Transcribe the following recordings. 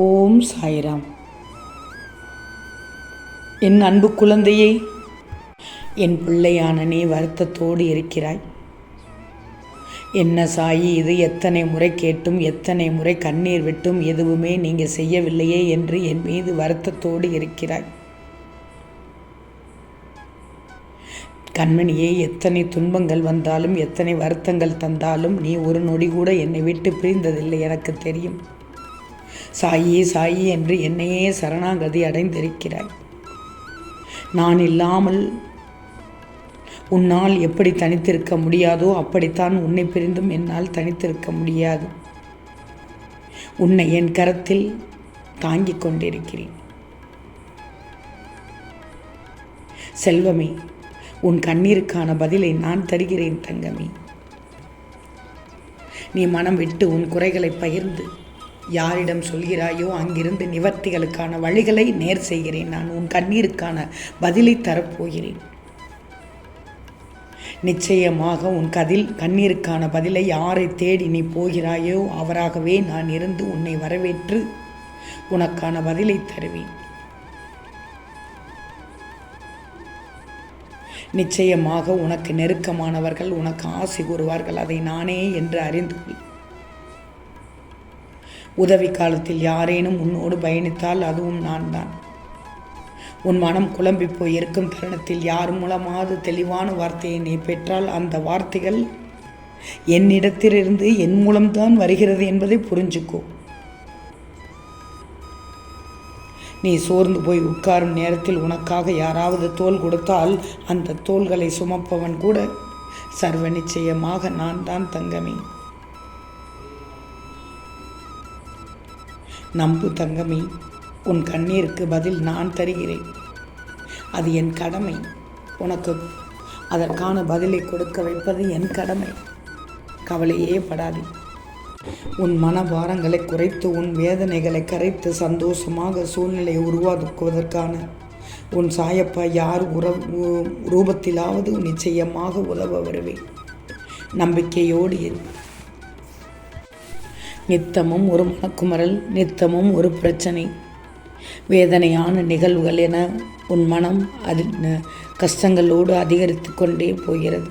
ஓம் சாய்ராம். என் அன்பு குழந்தையே என் பிள்ளையான நீ வருத்தத்தோடு இருக்கிறாய். என்ன சாயி இது எத்தனை முறை கேட்டும் எத்தனை முறை கண்ணீர் விட்டும் எதுவுமே நீங்கள் செய்யவில்லையே என்று என் மீது வருத்தத்தோடு இருக்கிறாய். கண்மணியே எத்தனை துன்பங்கள் வந்தாலும் எத்தனை வருத்தங்கள் தந்தாலும் நீ ஒரு நொடி கூட என்னை விட்டு பிரிந்ததில்லை எனக்கு தெரியும். சாயி சாயி என்று என்னையே சரணாகதி அடைந்திருக்கிறாய். நான் இல்லாமல் உன்னால் எப்படி தனித்திருக்க முடியாதோ அப்படித்தான் உன்னை பிரிந்தும் என்னால் தனித்திருக்க முடியாது. உன்னை என் கரத்தில் தாங்கிக் கொண்டிருக்கிறேன். செல்வமே உன் கண்ணீருக்கான பதிலை நான் தருகிறேன் தங்கமே. நீ மனம் விட்டு உன் குறைகளை பகிர்ந்து யாரிடம் சொல்கிறாயோ அங்கிருந்து நிவர்த்திகளுக்கான வழிகளை நேர் செய்கிறேன். நான் உன் கண்ணீருக்கான பதிலை தரப்போகிறேன். நிச்சயமாக உன் கதில் கண்ணீருக்கான பதிலை யாரை தேடி நீ போகிறாயோ அவராகவே நான் இருந்து உன்னை வரவேற்று உனக்கான பதிலை தருவேன். நிச்சயமாக உனக்கு நெருக்கமானவர்கள் உனக்கு ஆசை கூறுவார்கள். அதை நானே என்று அறிந்து கொள். உதவி காலத்தில் யாரேனும் உன்னோடு பயணித்தால் அதுவும் நான் தான் உன் மனம் குழம்பி போய் இருக்கும் தருணத்தில் யார் மூலமாவது தெளிவான வார்த்தையை நீ பெற்றால் அந்த வார்த்தைகள் என்னிடத்திலிருந்து என் மூலம்தான் வருகிறது என்பதை புரிஞ்சுக்கோ. நீ சோர்ந்து போய் உட்காரும் நேரத்தில் உனக்காக யாராவது தோல் கொடுத்தால் அந்த தோள்களை சுமப்பவன் கூட சர்வ நிச்சயமாக நான் தான் தங்கமே. நம்பு தங்கமி உன் கண்ணீருக்கு பதில் நான் தருகிறேன். அது என் கடமை. உனக்கு அதற்கான பதிலை கொடுக்க வைப்பது என் கடமை. கவலையே படாதே. உன் மனபாரங்களை குறைத்து உன் வேதனைகளை கரைத்து சந்தோஷமாக சூழ்நிலையை உருவாக்குவதற்கான உன் சாயப்பா யார் உற ரூபத்திலாவது நிச்சயமாக உதவ வருவேன். நம்பிக்கையோடு இரு. நித்தமும் ஒரு மனக்குமரல் நித்தமும் ஒரு பிரச்சனை. வேதனையான நிகழ்வுகள் என உன் மனம் அதில் கஷ்டங்களோடு அதிகரித்து கொண்டே போகிறது.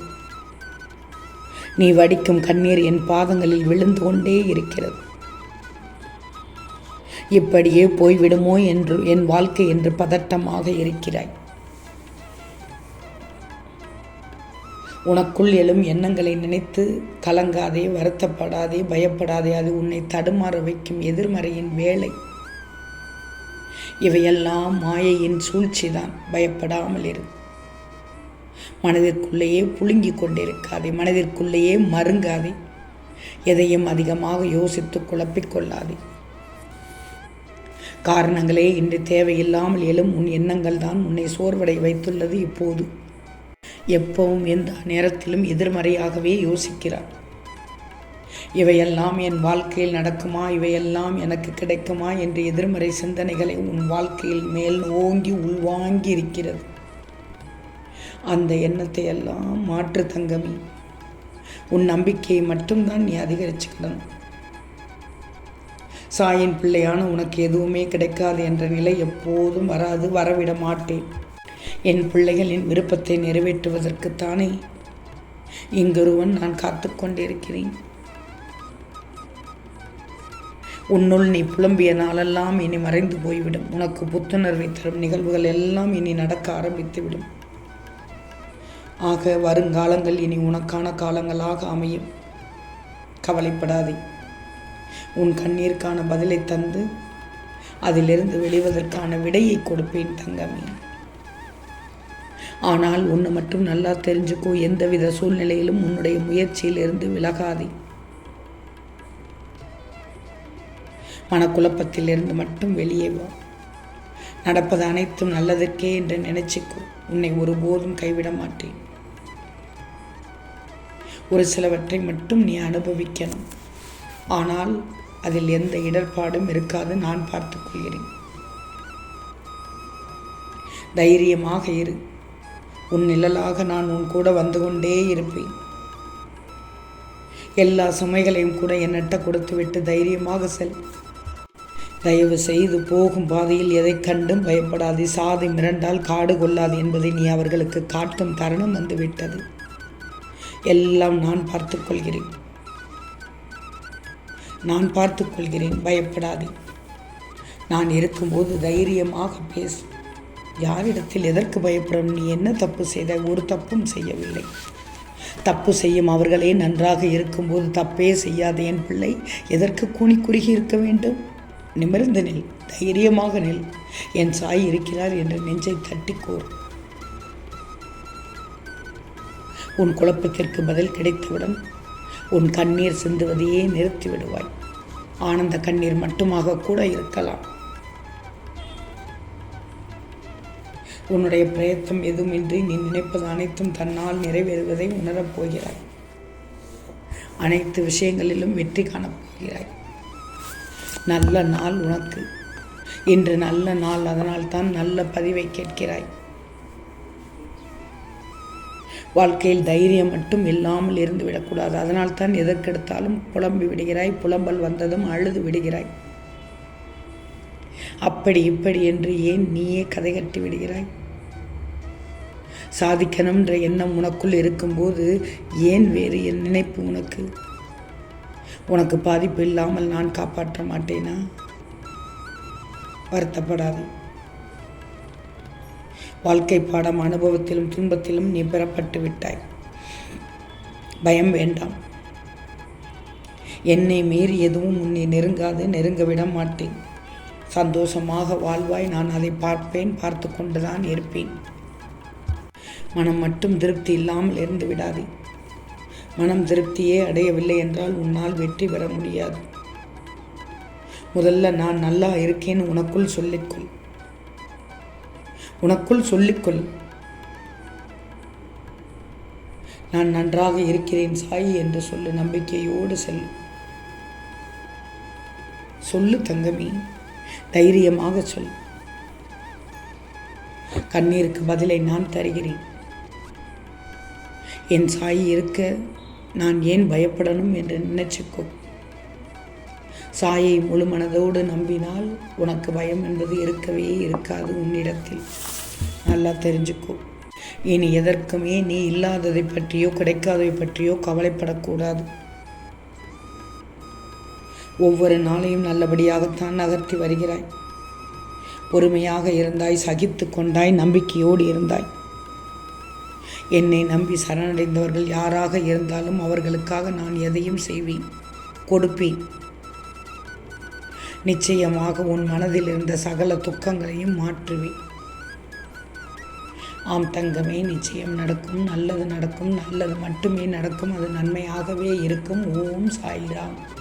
நீ வடிக்கும் கண்ணீர் என் பாதங்களில் விழுந்து கொண்டே இருக்கிறது. இப்படியே போய்விடுமோ என்று என் வாழ்க்கை என்று பதட்டமாக இருக்கிறாய். உனக்குள் எழும் எண்ணங்களை நினைத்து கலங்காதே வருத்தப்படாதே பயப்படாதே அது உன்னை தடுமாற வைக்கும் எதிர்மறையின் வேலை. இவையெல்லாம் மாயையின் சூழ்ச்சிதான். பயப்படாமல் இரு. மனதிற்குள்ளேயே புழுங்கிக் கொண்டிருக்காதே மனதிற்குள்ளேயே மருங்காதே. எதையும் அதிகமாக யோசித்து குழப்பிக்கொள்ளாதே. காரணங்களே இன்று தேவையில்லாமல் எழும் உன் எண்ணங்கள் தான் உன்னை சோர்வடை வைத்துள்ளது இப்போது. எப்பவும் எந்த நேரத்திலும் எதிர்மறையாகவே யோசிக்கிறார். இவையெல்லாம் என் வாழ்க்கையில் நடக்குமா? இவையெல்லாம் எனக்கு கிடைக்குமா? என்ற எதிர்மறை சிந்தனைகளை உன் வாழ்க்கையில் மேல் ஓங்கி உள்வாங்கி இருக்கிறது அந்த எண்ணத்தை எல்லாம் மாற்று தங்கமே. உன் நம்பிக்கையை மட்டும்தான் நீ அதிகரிச்சுக்கணும். சாயின் பிள்ளையான உனக்கு எதுவுமே கிடைக்காது என்ற நிலை எப்போதும் வராது வரவிட மாட்டேன். என் பிள்ளைகளின் விருப்பத்தை நிறைவேற்றுவதற்குத்தானே இங்கொருவன் நான் காத்து கொண்டிருக்கிறேன். உன்னுள் நீ புலம்பிய நாளெல்லாம் இனி மறைந்து போய்விடும். உனக்கு புத்துணர்வை தரும் நிகழ்வுகள் எல்லாம் இனி நடக்க ஆரம்பித்துவிடும். ஆக வருங்காலங்கள் இனி உனக்கான காலங்களாக அமையும். கவலைப்படாதே. உன் கண்ணீருக்கான பதிலை தந்து அதிலிருந்து வெளிவதற்கான விடையை கொடுப்பேன் தங்கமே. ஆனால் ஒன்று மட்டும் நல்லா தெரிஞ்சுக்கோ எந்தவித சூழ்நிலையிலும் உன்னுடைய முயற்சியிலிருந்து விலகாதே. மனக்குழப்பத்திலிருந்து மட்டும் வெளியே வா. நடப்பது அனைத்தும் நல்லதற்கே என்று நினைச்சுக்கோ. உன்னை ஒருபோதும் கைவிட மாட்டேன். ஒரு சிலவற்றை மட்டும் நீ அனுபவிக்கணும். ஆனால் அதில் எந்த இடர்பாடும் இருக்காது நான் பார்த்துக்கொள்கிறேன் தைரியமாக இரு. உன் நிழலாக நான் உன் கூட வந்து கொண்டே இருப்பேன். எல்லா சுமைகளையும் கூட என்னட்ட கொடுத்துவிட்டு தைரியமாக செல். தயவு செய்து போகும் பாதையில் எதை கண்டும் பயப்படாதே. சாதி மிரண்டால் காடு கொள்ளாது என்பதை நீ அவர்களுக்கு காட்டும் தருணம் வந்துவிட்டது எல்லாம் நான் பார்த்துக்கொள்கிறேன் நான் பார்த்துக்கொள்கிறேன் பயப்படாதே. நான் இருக்கும்போது தைரியமாக பேசு. யாரிடத்தில் எதற்கு பயப்படும்? நீ என்ன தப்பு செய்த? ஒரு தப்பும் செய்யவில்லை. தப்பு செய்யும் அவர்களே நன்றாக இருக்கும்போது தப்பே செய்யாத என் பிள்ளை. எதற்கு கூனி குறுகி இருக்க வேண்டும்? நிமிர்ந்து நில். தைரியமாக நில். என் சாய் இருக்கிறார் என்று நெஞ்சை தட்டிக்கோர். உன் குழப்பத்திற்கு பதில் கிடைத்தவுடன் உன் கண்ணீர் சிந்துவதையே நிறுத்தி விடுவாய் ஆனந்த கண்ணீர் மட்டுமாக கூட இருக்கலாம். உன்னுடைய பிரயத்தம் எதுவுமின்றி நீ நினைப்பது அனைத்தும் தன்னால் நிறைவேறுவதை உணரப் போகிறாய். அனைத்து விஷயங்களிலும் வெற்றி காணப்போகிறாய் நல்ல நாள் உனக்கு. இன்று நல்ல நாள் அதனால் தான் நல்ல பதிவை கேட்கிறாய். வாழ்க்கையில் தைரியம் மட்டும் இல்லாமல் இருந்து விடக்கூடாது. அதனால் தான் எதற்கெடுத்தாலும் புலம்பி விடுகிறாய். புலம்பல் வந்ததும் அழுது விடுகிறாய். அப்படி இப்படி என்று ஏன் நீயே கதை கட்டி விடுகிறாய்? சாதிக்கணும்ன்ற எண்ணம் உனக்குள் இருக்கும்போது ஏன் வேறு என் நினைப்பு உனக்கு? உனக்கு பாதிப்பு இல்லாமல் நான் காப்பாற்ற மாட்டேனா? வருத்தப்படாது. வாழ்க்கை பாடம் அனுபவத்திலும் துன்பத்திலும் நீ பெறப்பட்டு விட்டாய். பயம் வேண்டாம். என்னை மீறி எதுவும் உன்னை நெருங்காது நெருங்க விட மாட்டேன். சந்தோஷமாக வாழ்வாய் நான் அதை பார்ப்பேன் பார்த்து கொண்டுதான் இருப்பேன். மனம் மட்டும் திருப்தி இல்லாமல் இருந்து விடாதே. மனம் திருப்தியே அடையவில்லை என்றால் உன்னால் வெற்றி பெற முடியாது. முதல்ல நான் நல்லா இருக்கேன்னு உனக்குள் சொல்லிக்கொள். உனக்குள் சொல்லிக்கொள். நான் நன்றாக இருக்கிறேன் சாயி என்று சொல்லு நம்பிக்கையோடு செல். சொல்லு தங்கமி தைரியமாக சொல். கண்ணீருக்கு பதிலை நான் தருகிறேன். என் சாய் இருக்க நான் ஏன் பயப்படணும் என்று நினைச்சுக்கோ. சாயை முழு மனதோடு நம்பினால் உனக்கு பயம் என்பது இருக்கவே இருக்காது உன்னிடத்தில். நல்லா தெரிஞ்சுக்கோ. இனி எதற்குமே நீ இல்லாததை பற்றியோ கிடைக்காததை பற்றியோ கவலைப்படக்கூடாது. ஒவ்வொரு நாளையும் நல்லபடியாகத்தான் நகர்த்தி வருகிறாய். பொறுமையாக இருந்தாய் சகித்து கொண்டாய் நம்பிக்கையோடு இருந்தாய். என்னை நம்பி சரணடைந்தவர்கள் யாராக இருந்தாலும் அவர்களுக்காக நான் எதையும் செய்வேன். கொடுப்பேன். நிச்சயமாக உன் மனதில் இருந்த சகல துக்கங்களையும் மாற்றுவேன். ஆம் தங்கமே நிச்சயம் நடக்கும். நல்லது நடக்கும். நல்லது மட்டுமே நடக்கும். அது நன்மையாகவே இருக்கும். ஓம் சாய்ராம்.